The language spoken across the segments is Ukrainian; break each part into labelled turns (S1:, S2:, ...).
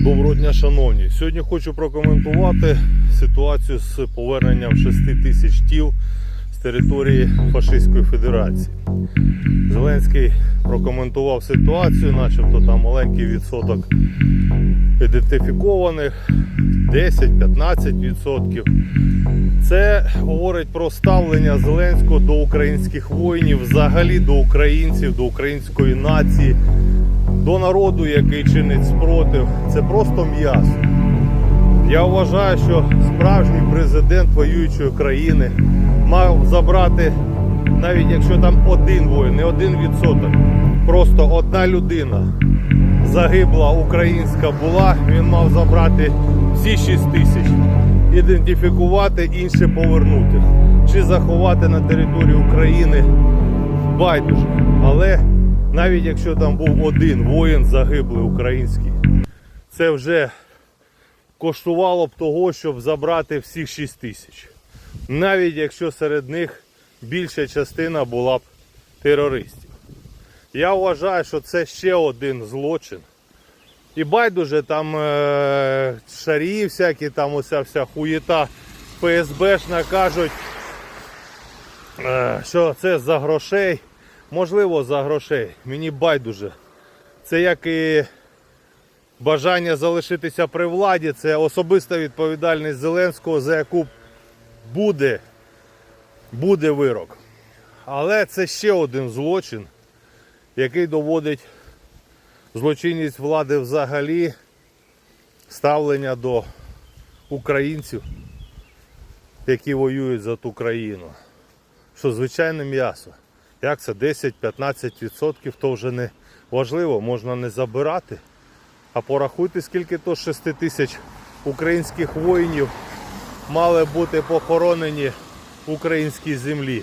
S1: Доброго дня, шановні. Сьогодні хочу прокоментувати ситуацію з поверненням 6 тисяч тіл з території Фашистської Федерації. Зеленський прокоментував ситуацію, начебто там маленький відсоток ідентифікованих, 10-15%. Це говорить про ставлення Зеленського до українських воїнів, взагалі до українців, до української нації до народу, який чинить спротив, це просто м'ясо. Я вважаю, що справжній президент воюючої країни мав забрати, навіть якщо там один воїн, не один відсоток, просто одна людина загибла українська була, він мав забрати всі 6 тисяч, ідентифікувати, інше повернути. Чи заховати на території України байдуже. Але навіть якщо там був один воїн загиблий український, це вже коштувало б того, щоб забрати всіх 6 тисяч. Навіть якщо серед них більша частина була б терористів. Я вважаю, що це ще один злочин. І байдуже там е- шарі всякі, там ося вся хуєта ФСБшна кажуть, е- що це за грошей. Можливо, за грошей. Мені байдуже. Це як і бажання залишитися при владі, це особиста відповідальність Зеленського, за яку буде, буде вирок. Але це ще один злочин, який доводить злочинність влади взагалі, ставлення до українців, які воюють за ту країну. Що звичайне м'ясо. Як це 10-15%, то вже не важливо, можна не забирати. А порахуйте, скільки то 6 тисяч українських воїнів мали бути похоронені в українській землі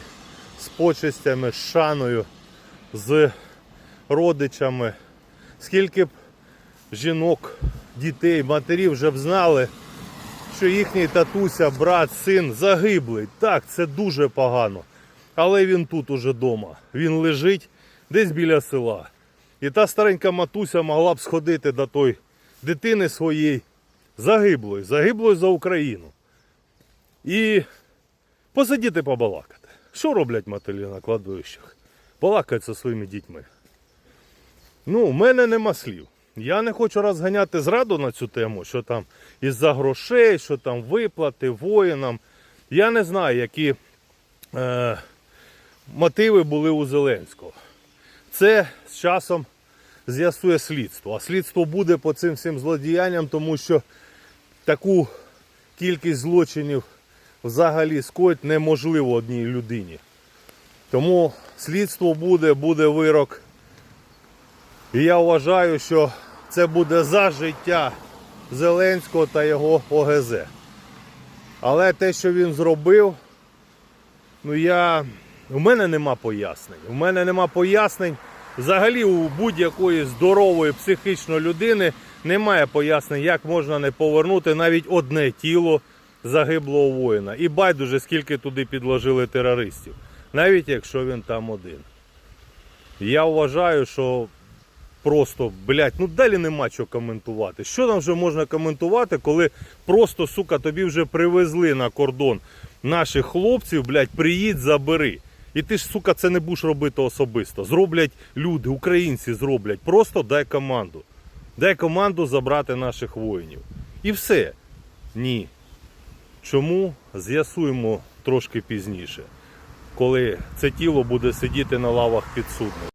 S1: з почестями, з шаною, з родичами. Скільки б жінок, дітей, матерів вже б знали, що їхній татуся, брат, син загиблий. Так, це дуже погано. Але він тут уже вдома. Він лежить десь біля села. І та старенька матуся могла б сходити до той дитини своєї загиблої, загиблої за Україну. І посидіти побалакати. Що роблять матері на кладовищах? Балакають зі своїми дітьми. Ну, у мене нема слів. Я не хочу розганяти зраду на цю тему, що там із-за грошей, що там виплати воїнам. Я не знаю, які е, мотиви були у Зеленського. Це з часом з'ясує слідство. А слідство буде по цим всім злодіянням, тому що таку кількість злочинів взагалі скоїть неможливо одній людині. Тому слідство буде, буде вирок. І я вважаю, що це буде за життя Зеленського та його ОГЗ. Але те, що він зробив, ну я. У мене нема пояснень. У мене нема пояснень. Взагалі у будь-якої здорової психічної людини немає пояснень, як можна не повернути навіть одне тіло загиблого воїна. І байдуже, скільки туди підложили терористів, навіть якщо він там один. Я вважаю, що просто, блядь, ну далі нема чого коментувати. Що там вже можна коментувати, коли просто, сука, тобі вже привезли на кордон наших хлопців, блядь, приїдь, забери. І ти ж, сука, це не будеш робити особисто. Зроблять люди, українці зроблять. Просто дай команду. Дай команду забрати наших воїнів. І все. Ні. Чому? З'ясуємо трошки пізніше, коли це тіло буде сидіти на лавах підсудних.